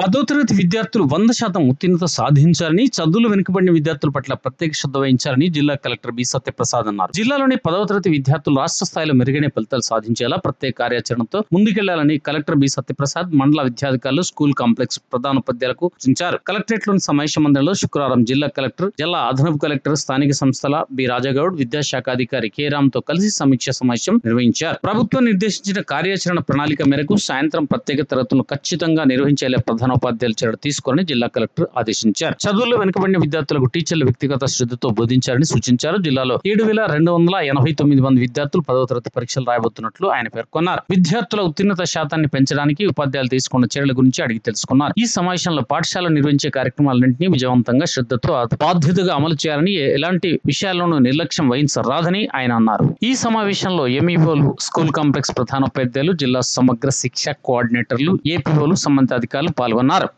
పదో తరగతి విద్యార్థులు వంద శాతం ఉత్తీర్ణత సాధించాలని చదువులు వెనుకబడిన విద్యార్థుల పట్ల ప్రత్యేక శ్రద్ధ వహించాలని జిల్లా కలెక్టర్ బి సత్యప్రసాద్ అన్నారు. జిల్లాలోని పదవ తరగతి విద్యార్థులు రాష్ట్ర స్థాయిలో మెరుగైన ఫలితాలు సాధించేలా ప్రత్యేక కార్యాచరణతో ముందుకెళ్ళాలని కలెక్టర్ బి సత్యప్రసాద్ మండల విద్యాధికారులు స్కూల్ కాంప్లెక్స్ ప్రధానోపాధ్యాయులకు సూచించారు. కలెక్టరేట్లోని సమావేశ మందిరంలో శుక్రవారం జిల్లా కలెక్టర్ జిల్లా అదనపు కలెక్టర్ స్థానిక సంస్థల బి రాజాగౌడ్ విద్యాశాఖ అధికారి కె రామ్తో కలిసి సమీక్ష సమావేశం నిర్వహించారు. ప్రభుత్వం నిర్దేశించిన కార్యాచరణ ప్రణాళిక మేరకు సాయంత్రం ప్రత్యేక తరగతులను ఖచ్చితంగా నిర్వహించేలా ప్రధానోపాధ్యాయుల చర్యలు తీసుకోవాలని జిల్లా కలెక్టర్ ఆదేశించారు. చదువుల్లో వెనుకబడిన విద్యార్థులకు టీచర్లు వ్యక్తిగత శ్రద్ధతో బోధించారని సూచించారు. జిల్లాలో ఏడు వేల రెండు వందల ఎనభై తొమ్మిది మంది విద్యార్థులు పదవ తరగతి పరీక్షలు రాయబోతున్నట్లు ఆయన పేర్కొన్నారు. విద్యార్థుల ఉత్తీర్ణత శాతాన్ని పెంచడానికి ఉపాధ్యాయులు తీసుకున్న చర్యల గురించి అడిగి తెలుసుకున్నారు. ఈ సమావేశంలో పాఠశాల నిర్వహించే కార్యక్రమాలన్నింటినీ విజయవంతంగా శ్రద్ధతో బాధ్యతగా అమలు చేయాలని ఎలాంటి విషయాల్లోనూ నిర్లక్ష్యం వహించరాదని ఆయన అన్నారు. ఈ సమావేశంలో ఎంఈఓలు స్కూల్ కాంప్లెక్స్ ప్రధానోపాధ్యాయులు జిల్లా సమగ్ర శిక్ష కోఆర్డినేటర్లు ఏపీఓలు సంబంధిత అధికారులు పాల్గొన్నారు. ఉన్నారు.